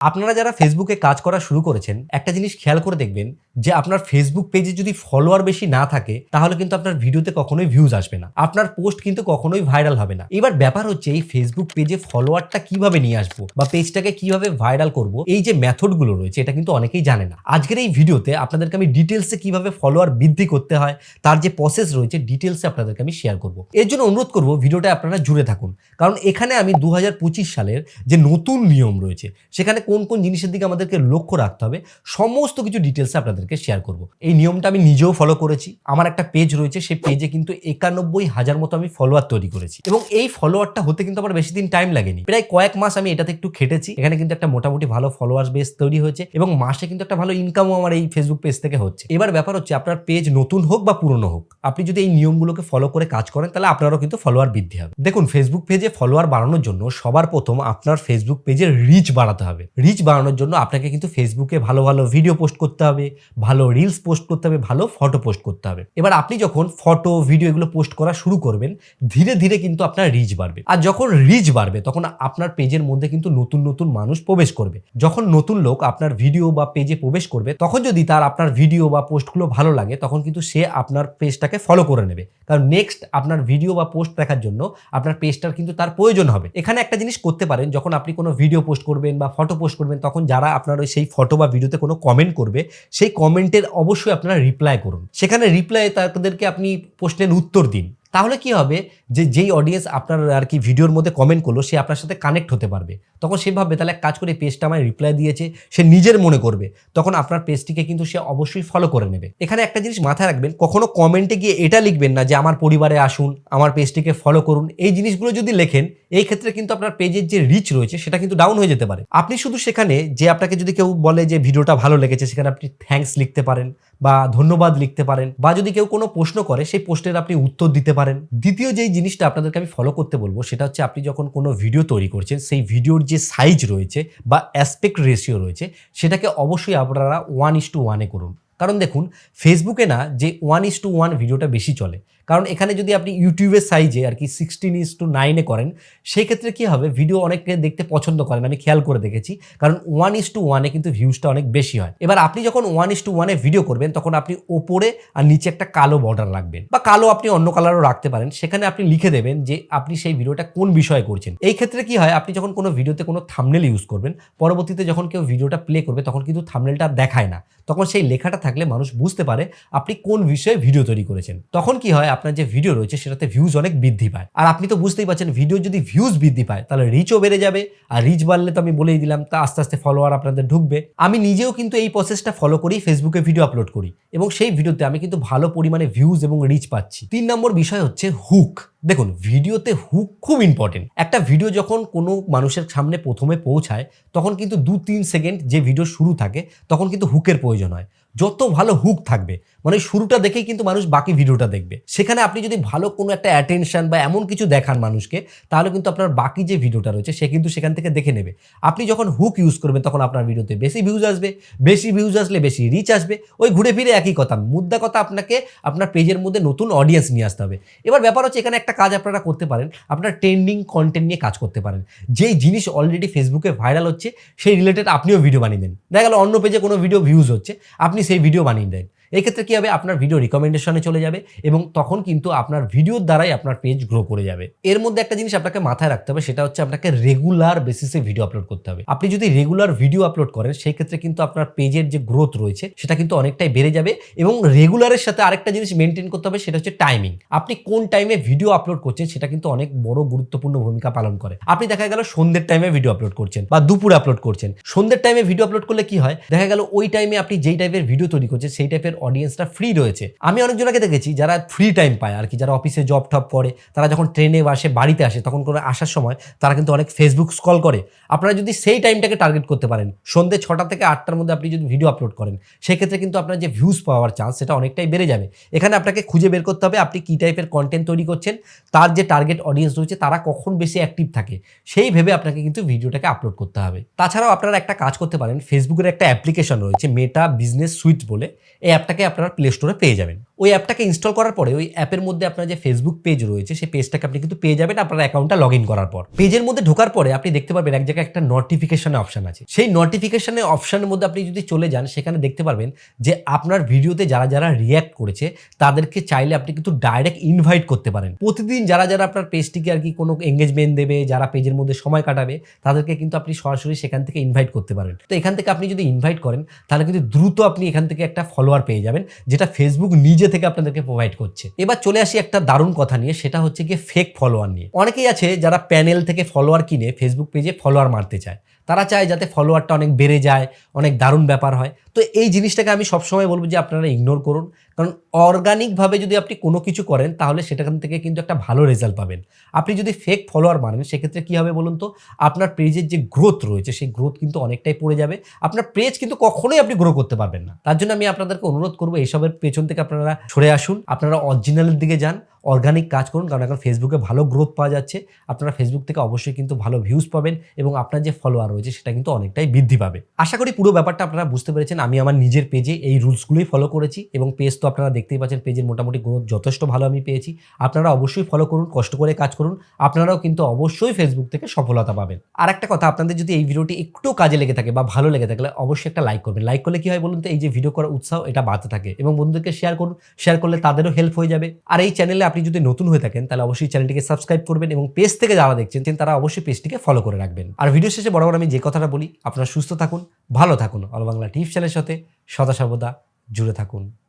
আপনারা যারা ফেসবুকে কাজ করা শুরু করেছেন, একটা জিনিস খেয়াল করে দেখবেন যে আপনার ফেসবুক পেজে যদি ফলোয়ার বেশি না থাকে, তাহলে কিন্তু আপনার ভিডিওতে কখনোই ভিউজ আসবে না। আপনার পোস্ট কিন্তু কখনোই ভাইরাল হবে না। এবার ব্যাপার হচ্ছে, এই ফেসবুক পেজে ফলোয়ারটা কীভাবে নিয়ে আসব বা পেজটাকে কীভাবে ভাইরাল করব, এই যে মেথডগুলো রয়েছে, এটা কিন্তু অনেকেই জানে না। আজকের এই ভিডিওতে আপনাদেরকে আমি ডিটেলসে কীভাবে ফলোয়ার বৃদ্ধি করতে হয়, তার যে প্রসেস রয়েছে ডিটেলসে আপনাদেরকে আমি শেয়ার করব। এর জন্য অনুরোধ করব, ভিডিওটা আপনারা জুড়ে থাকুন। কারণ এখানে আমি দু হাজার পঁচিশ সালের যে নতুন নিয়ম রয়েছে, সেখানে কোন কোন জিনিসের দিকে আমাদেরকে লক্ষ্য রাখতে হবে, সমস্ত কিছু ডিটেলসে আপনাদেরকে শেয়ার করব। এই নিয়মটা আমি নিজেও ফলো করেছি, আমার একটা পেজ রয়েছে, সেই পেজে কিন্তু একানব্বই হাজার মতো আমি ফলোয়ার তৈরি করেছি। এবং এই ফলোয়ারটা হতে কিন্তু আমার বেশি দিন টাইম লাগেনি। প্রায় কয়েক মাস আমি এটাতে একটু খেটেছি, এখানে কিন্তু একটা মোটামুটি ভালো ফলোয়ার বেস তৈরি হয়েছে এবং মাসে কিন্তু একটা ভালো ইনকামও আমার এই ফেসবুক পেজ থেকে হচ্ছে। এবার ব্যাপার হচ্ছে, আপনার পেজ নতুন হোক বা পুরনো হোক, আপনি যদি এই নিয়মগুলোকে ফলো করে কাজ করেন, তাহলে আপনারও কিন্তু ফলোয়ার বৃদ্ধি হবে। দেখুন ফেসবুক পেজে ফলোয়ার বাড়ানোর জন্য সবার প্রথম আপনার ফেসবুক পেজের রিচ বাড়াতে হবে। রিচ বাড়ানোর জন্য আপনাকে কিন্তু ফেসবুকে ভালো ভালো ভিডিও পোস্ট করতে হবে, ভালো রিলস পোস্ট করতে হবে, ভালো ফটো পোস্ট করতে হবে। এবার আপনি যখন ফটো ভিডিও এগুলো পোস্ট করা শুরু করবেন, ধীরে ধীরে কিন্তু আপনার রিচ বাড়বে। আর যখন রিচ বাড়বে, তখন আপনার পেজের মধ্যে কিন্তু নতুন নতুন মানুষ প্রবেশ করবে। যখন নতুন লোক আপনার ভিডিও বা পেজে প্রবেশ করবে, তখন যদি তার আপনার ভিডিও বা পোস্টগুলো ভালো লাগে, তখন কিন্তু সে আপনার পেজটাকে ফলো করে নেবে। কারণ নেক্সট আপনার ভিডিও বা পোস্ট দেখার জন্য আপনার পেজটার কিন্তু তার প্রয়োজন হবে। এখানে একটা জিনিস করতে পারেন, যখন আপনি কোনো ভিডিও পোস্ট করবেন বা ফটো পোস্ট করবেন, তখন যারা আপনার ওই সেই ফটো বা ভিডিওতে কোনো কমেন্ট করবে, সেই কমেন্টের অবশ্যই আপনারা রিপ্লাই করুন। সেখানে রিপ্লাই তাদেরকে আপনি প্রশ্নের উত্তর দিন। তাহলে কি হবে যে যেই অডিয়েন্স আপনার আর কি ভিডিওর মধ্যে কমেন্ট করল, সে আপনার সাথে কানেক্ট হতে পারবে। তখন সে ভাববে, তাহলে কাজ করে পেজটা আমায় রিপ্লাই দিয়েছে, সে নিজের মনে করবে। তখন আপনার পেজটিকে কিন্তু সে অবশ্যই ফলো করে নেবে। এখানে একটা জিনিস মাথায় রাখবেন, কখনো কমেন্টে গিয়ে এটা লিখবেন না যে, আমার পরিবারে আসুন, আমার পেজটিকে ফলো করুন। এই জিনিসগুলো যদি লেখেন, এই ক্ষেত্রে কিন্তু আপনার পেজের যে রিচ রয়েছে, সেটা কিন্তু ডাউন হয়ে যেতে পারে। আপনি শুধু সেখানে যে আপনাকে যদি কেউ বলে যে, ভিডিওটা ভালো লেগেছে, সেখানে আপনি থ্যাঙ্কস লিখতে পারেন বা ধন্যবাদ লিখতে পারেন বা যদি কেউ কোনো প্রশ্ন করে, সেই প্রশ্নের আপনি উত্তর দিতে পারেন। দ্বিতীয় যেই জিনিসটা আপনাদেরকে আমি ফলো করতে বলব, সেটা হচ্ছে আপনি যখন কোনো ভিডিও তৈরি করছেন, সেই ভিডিওর যে সাইজ রয়েছে বা অ্যাসপেক্ট রেশিও রয়েছে, সেটাকে অবশ্যই আপনারা ওয়ান ইস টু ওয়ানে করুন। কারণ দেখুন ফেসবুকে না যে ওয়ান ইস টু ওয়ান ভিডিওটা বেশি চলে। কারণ এখানে যদি আপনি ইউটিউবের সাইজে আর কি সিক্সটিন ইস টু নাইনে করেন, সেই ক্ষেত্রে কী হবে? ভিডিও অনেকে দেখতে পছন্দ করেন, আমি খেয়াল করে দেখেছি। কারণ ওয়ান ইস টু ওয়ানে কিন্তু ভিউজটা অনেক বেশি হয়। এবার আপনি যখন ওয়ান ইস টু ওয়ানে ভিডিও করবেন, তখন আপনি ওপরে আর নিচে একটা কালো বর্ডার রাখবেন। বা কালো আপনি অন্য কালারও রাখতে পারেন। সেখানে আপনি লিখে দেবেন যে আপনি সেই ভিডিওটা কোন বিষয়ে করছেন। এই ক্ষেত্রে কি হয়? আপনি যখন কোনো ভিডিওতে কোনো থামনেল ইউজ করবেন, পরবর্তীতে যখন কেউ ভিডিওটা প্লে করবে, তখন কিন্তু থামনেলটা দেখায় না। তখন সেই লেখাটা থাকলে মানুষ বুঝতে পারে আপনি কোন বিষয়ে ভিডিও তৈরি করেছেন। তখন কি হয়, আপনার যে ভিডিও রয়েছে সেটাতে ভিউজ অনেক বৃদ্ধি পায়। আর আপনি তো বুঝতেই পারছেন ভিডিও যদি ভিউজ বৃদ্ধি পায়, তাহলে রিচও বেড়ে যাবে। আর রিচ বাড়লে তো আমি বলেই দিলাম, তা আস্তে আস্তে ফলোয়ার আপনাদের ঢুকবে। আমি নিজেও কিন্তু এই প্রসেসটা ফলো করি ফেসবুকে ভিডিও আপলোড করি। এবং সেই ভিডিওতে আমি কিন্তু ভালো পরিমাণে ভিউজ এবং রিচ পাচ্ছি। তিন নম্বর বিষয় হচ্ছে হুক দেখুন ভিডিওতে হুক খুব ইম্পর্টেন্ট একটা ভিডিও যখন কোনো মানুষের সামনে প্রথমে পৌঁছায়, তখন কিন্তু দু তিন সেকেন্ড যে ভিডিও শুরু থাকে, তখন কিন্তু হুকের প্রয়োজন হয়। যত ভালো হুক থাকবে মানে শুরুটা দেখেই কিন্তু মানুষ বাকি ভিডিওটা দেখবে। সেখানে আপনি যদি ভালো কোনো একটা অ্যাটেনশন বা এমন কিছু দেখান মানুষকে, তাহলে কিন্তু আপনার বাকি যে ভিডিওটা রয়েছে, সে কিন্তু সেখান থেকে দেখে নেবে। আপনি যখন হুক ইউজ করবেন, তখন আপনার ভিডিওতে বেশি ভিউজ আসবে, বেশি ভিউজ আসলে বেশি রিচ আসবে, ওই ঘুরে ফিরে একই কথা। মুদ্রা কথা আপনাকে আপনার পেজের মধ্যে নতুন অডিয়েন্স নিয়ে আসতে হবে। এবার ব্যাপার হচ্ছে, এখানে একটা কাজ আপনারা করতে পারেন, আপনার ট্রেন্ডিং কন্টেন্ট নিয়ে কাজ করতে পারেন। যেই জিনিস অলরেডি ফেসবুকে ভাইরাল হচ্ছে, সেই রিলেটেড আপনিও ভিডিও বানিয়ে দেন। দেখা গেল অন্য পেজে কোনো ভিডিও ভিউজ হচ্ছে, আপনি সেই ভিডিও বানিয়ে দেন। এই ক্ষেত্রে কী হবে? আপনার ভিডিও রিকমেন্ডেশনে চলে যাবে এবং তখন কিন্তু আপনার ভিডিওর দ্বারাই আপনার পেজ গ্রো করে যাবে। এর মধ্যে একটা জিনিস আপনাকে মাথায় রাখতে হবে, সেটা হচ্ছে আপনাকে রেগুলার বেসিসে ভিডিও আপলোড করতে হবে। আপনি যদি রেগুলার ভিডিও আপলোড করেন, সেই ক্ষেত্রে কিন্তু আপনার পেজের যে গ্রোথ রয়েছে, সেটা কিন্তু অনেকটাই বেড়ে যাবে এবং রেগুলারের সাথে আরেকটা জিনিস মেনটেন করতে হবে, সেটা হচ্ছে টাইমিং আপনি কোন টাইমে ভিডিও আপলোড করছেন, সেটা কিন্তু অনেক বড় গুরুত্বপূর্ণ ভূমিকা পালন করে। আপনি দেখা গেল সন্ধ্যের টাইমে ভিডিও আপলোড করছেন বা দুপুরে আপলোড করছেন। সন্ধ্যের টাইমে ভিডিও আপলোড করলে কি হয়? দেখা গেল ওই টাইমে আপনি যেই টাইপের ভিডিও তৈরি করছেন, সেই টাইপের অডিয়েন্সটা ফ্রি রয়েছে। আমি অনেকজনকে দেখেছি যারা ফ্রি টাইম পায়, আর কি যারা অফিসে জব টপ করে, তারা যখন ট্রেনে আসে, বাড়িতে আসে, তখন কোনো আসার সময় তারা কিন্তু অনেক ফেসবুক স্কল করে। আপনারা যদি সেই টাইমটাকে টার্গেট করতে পারেন সন্ধ্যে ছটা থেকে আটটার মধ্যে আপনি যদি ভিডিও আপলোড করেন, সেক্ষেত্রে কিন্তু আপনার যে ভিউজ পাওয়ার চান্স সেটা অনেকটাই বেড়ে যাবে। এখানে আপনাকে খুঁজে বের করতে হবে আপনি কী টাইপের কন্টেন্ট তৈরি করছেন, তার যে টার্গেট অডিয়েন্স রয়েছে, তারা কখন বেশি অ্যাক্টিভ থাকে, সেই ভেবে আপনাকে কিন্তু ভিডিওটাকে আপলোড করতে হবে। তাছাড়াও আপনারা একটা কাজ করতে পারেন ফেসবুকের একটা অ্যাপ্লিকেশন রয়েছে মেটা বিজনেস সুইট বলে। এই অ্যাপটাকে আপনারা প্লে স্টোরে পেয়ে যাবেন। ওই অ্যাপটাকে ইনস্টল করার পরে ওই অ্যাপের মধ্যে আপনার যে ফেসবুক পেজ রয়েছে, সেই পেজটাকে আপনি কিন্তু পেয়ে যাবেন আপনার অ্যাকাউন্টটা লগ ইন করার পর। পেজের মধ্যে ঢোকার পরে আপনি দেখতে পারবেন এক জায়গায় একটা নোটিফিকেশনের অপশন আছে। সেই নোটিফিকেশনের অপশনের মধ্যে আপনি যদি চলে যান, সেখানে দেখতে পারবেন যে আপনার ভিডিওতে যারা যারা রিয়্যাক্ট করেছে, তাদেরকে চাইলে আপনি কিন্তু ডাইরেক্ট ইনভাইট করতে পারেন। প্রতিদিন যারা যারা আপনার পেজটিকে আর কি কোনো এঙ্গেজমেন্ট দেবে, যারা পেজের মধ্যে সময় কাটাবে, তাদেরকে কিন্তু আপনি সরাসরি সেখান থেকে ইনভাইট করতে পারেন। তো এখান থেকে আপনি যদি ইনভাইট করেন, তাহলে কিন্তু দ্রুত আপনি এখান থেকে একটা ফলোয়ার পেয়ে যাবেন, যেটা ফেসবুক নিজে থেকে আপনাদেরকে প্রোভাইড করছে। এবার চলে আসি একটা দারুণ কথা নিয়ে, সেটা হচ্ছে গিয়ে ফেক ফলোয়ার নিয়ে। অনেকেই আছে যারা প্যানেল থেকে ফলোয়ার কিনে ফেসবুক পেজে ফলোয়ার মারতে চায়। তারা চায় যাতে ফলোয়ারটা অনেক বেড়ে যায়, অনেক দারুণ ব্যাপার হয়। তো এই জিনিসটাকে আমি সবসময় বলব যে আপনারা ইগনোর করুন। কারণ অর্গানিকভাবে যদি আপনি কোনো কিছু করেন, তাহলে সেটাখান থেকে কিন্তু একটা ভালো রেজাল্ট পাবেন। আপনি যদি ফেক ফলোয়ার মানেন, সেক্ষেত্রে কী হবে বলুন তো? আপনার পেজের যে গ্রোথ রয়েছে, সেই গ্রোথ কিন্তু অনেকটাই পড়ে যাবে। আপনার পেজ কিন্তু কখনোই আপনি গ্রো করতে পারবেন না। তার জন্য আমি আপনাদেরকে অনুরোধ করব, এইসবের পেছন থেকে আপনারা সরে আসুন। আপনারা অরিজিনালের দিকে যান। অর্গানিক কাজ করুন, কারণ এখন ফেসবুকে ভালো গ্রোথ পাওয়া যাচ্ছে। আপনারা ফেসবুক থেকে অবশ্যই কিন্তু ভালো ভিউজ পাবেন এবং আপনার যে ফলোয়ার রয়েছে সেটা কিন্তু অনেকটাই বৃদ্ধি পাবে। আশা করি পুরো ব্যাপারটা আপনারা বুঝতে পেরেছেন। আমি আমার নিজের পেজে এই রুলসগুলোই ফলো করেছি এবং পেজ তো আপনারা দেখতেই পাচ্ছেন পেজের মোটামুটি গ্রোথ যথেষ্ট ভালো আমি পেয়েছি। আপনারা অবশ্যই ফলো করুন, কষ্ট করে কাজ করুন। আপনারাও কিন্তু অবশ্যই ফেসবুক থেকে সফলতা পাবেন। আর একটা কথা, আপনাদের যদি এই ভিডিওটি একটু কাজে লেগে থাকে বা ভালো লেগে থাকলে অবশ্যই একটা লাইক করবেন। লাইক করলে কি হয় বলুন তো, এই যে ভিডিও করার উৎসাহ এটা বাড়তে থাকে এবং বন্ধুদেরকে শেয়ার করুন। শেয়ার করলে তাদেরও হেল্প হয়ে যাবে। আর এই চ্যানেলে আপনি যদি নতুন হয়ে থাকেন, তাহলে অবশ্যই চ্যানেলটিকে সাবস্ক্রাইব করবেন এবং পেজ থেকে যারা দেখছেন তারা অবশ্যই পেজটিকে ফলো করে রাখবেন। আর ভিডিও শেষে বরাবর আমি যে কথাটা বলি, আপনারা সুস্থ থাকুন, ভালো থাকুন। অল বাংলা টিপস চ্যানেলের সাথে সদা সর্বদা জুড়ে থাকুন।